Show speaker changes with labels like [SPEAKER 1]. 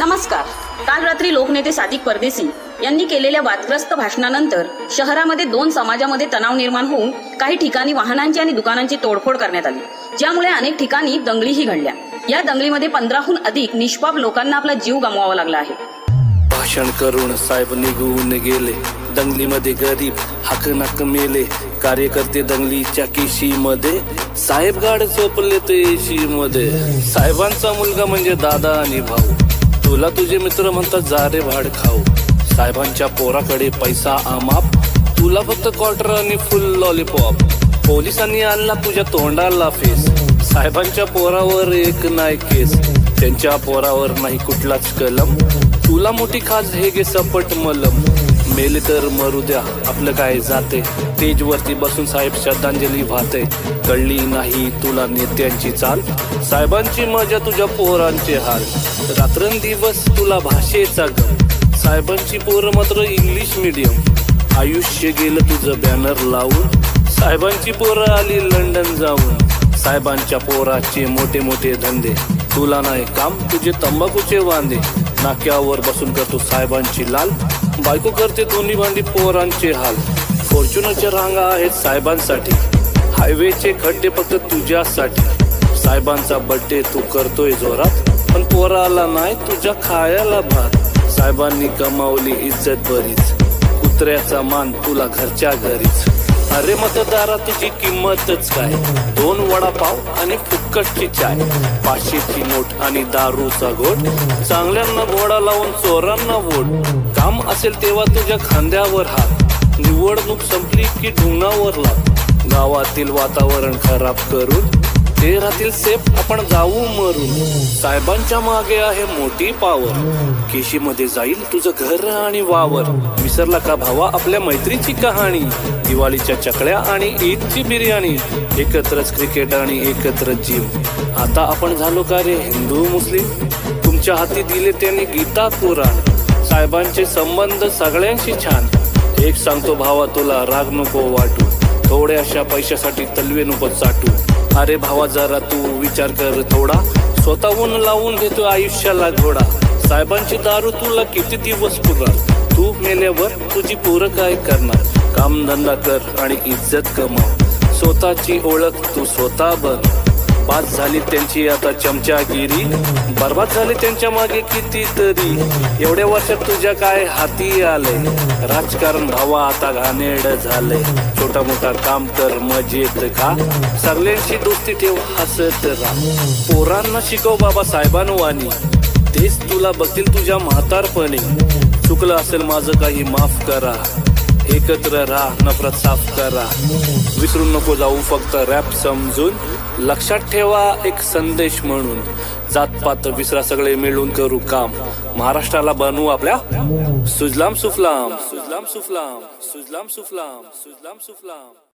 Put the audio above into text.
[SPEAKER 1] नमस्कार. काल रात्री लोकनेते सादिक परदेसी यांनी केलेल्या वादग्रस्त भाषणानंतर शहरामध्ये दोन समाजामध्ये तणाव निर्माण होऊन काही ठिकाणी वाहनांची आणि दुकानांची तोडफोड करण्यात आली. ज्यामुळे अनेक ठिकाणी दंगलीही घडल्या. या दंगलीमध्ये पंधराहून अधिक निष्पाप लोकांना आपला जीव गमवावा लागला आहे.
[SPEAKER 2] भाषण करून साहेब निघून गेले. दंगलीमध्ये गरीब हाक मेले. कार्यकर्ते दंगलीच्या केशी मध्ये साहेब गाड झोपले ते मध्ये साहेबांचा मुलगा म्हणजे दादा आणि भाऊ. तुला तुझे मित्र म्हणतात जा रे भाड खाऊ. साहेबांच्या पोराकडे पैसा आमाप. तुला फक्त क्वार्टर आणि फुल लॉलीपॉप पोलिसांनी आणला तुझ्या तोंडाला फेस साहेबांच्या पोरावर एक नाही केस. त्यांच्या पोरावर नाही कुठलाच कलम. तुला मोठी खास हे गे सपट मलम. मेले तर मरू द्या आपलं काय जाते. स्टेज वरती बसून साहेब श्रद्धांजली वाहते. कळली नाही तुला नेत्यांची चाल? साहेबांची मजा तुझ्या पोरांचे हाल. रात्रंदिवस तुला भाषेचा गम. साहेबांची पोरं मात्र इंग्लिश मीडियम आयुष्य गेलं तुझं बॅनर लावून. साहेबांची पोरं आली लंडन जाऊन. साहेबांच्या पोराचे मोठे मोठे धंदे. तुला नाही काम तुझे तंबाखूचे वांदे. नाक्यावर बसून करतो साहेबांची लाल. बायको करते दोन्ही भांडी पोरांचे हाल. फॉर्च्युनरच्या रांगा आहेत साहेबांसाठी. हायवेचे खड्डे फक्त तुझ्यासाठी. साहेबांचा बड्डे तू करतोय जोरात पण पोराला नाही तुझ्या खायला भात. साहेबांनी कमावली इज्जत बरीच. कुत्र्याचा मान तुला घरच्या घरीच. अरे मतदारा तुझी किंमतच काय? दोन वडापाव आणि फुक्कटची चाय. पाचशेची नोट आणि दारूचा घोट. चांगल्यांना घोडा लावून चोरांना वोट. काम असेल तेव्हा तुझ्या खांद्यावर हात. निवडणूक संपली की ढुंगावर लाग गावातील वातावरण खराब करून ते राहतील सेफ आपण जाऊ मरून. साहेबांच्या मागे आहे मोठी पावर. केशीमध्ये जाईल तुझं घर आणि वावर. विसरला का भावा आपल्या मैत्रीची कहाणी? दिवाळीच्या चकड्या आणि ईदची बिर्याणी. एकत्रच क्रिकेट आणि एकत्र जीव आता आपण झालो का रे हिंदू मुस्लिम? तुमच्या हाती दिले त्यांनी गीता पुराण साहेबांचे संबंध सगळ्यांशी छान. एक सांगतो भावा तुला राग नको वाटू. थोड्याशा पैशासाठी तलवे नको चाटू. अरे भावा जरा तू विचार कर थोडा. स्वतःहून लावून घेतो आयुष्याला घोडा. साहेबांची दारू तुला किती दिवस पुरणार? तू मेल्यावर तुझी पोरं काय करणार? काम धंदा कर आणि इज्जत कमाव. स्वतःची ओळख तू स्वतः बन. बाद झाली त्यांची आता चमचागिरी. बर्बाद झाली त्यांच्या मागे किती तरी एवढ्या वर्षात तुझ्या काय हाती आले राजकारण भावा आता घाणेड झालंय. छोटा मोठा काम तर मजेत का सगळ्यांशी दोस्ती ठेव हसत राहा. पोरांना शिकव बाबा साहेबांवानी. तेच तुला बघतील तुझ्या म्हातारपणी. चुकलं असेल माझं काही माफ करा. एकत्र राहा नफरत साफ करा. विसरू नको जाऊ फक्त रॅप समजून. लक्षात ठेवा एक संदेश म्हणून. जात पात विसरा सगळे मिळून करू काम. महाराष्ट्राला बनवू आपल्या सुजलाम सुफलाम. सुजलाम सुफलाम सुजलाम सुफलाम सुजलाम सुफलाम.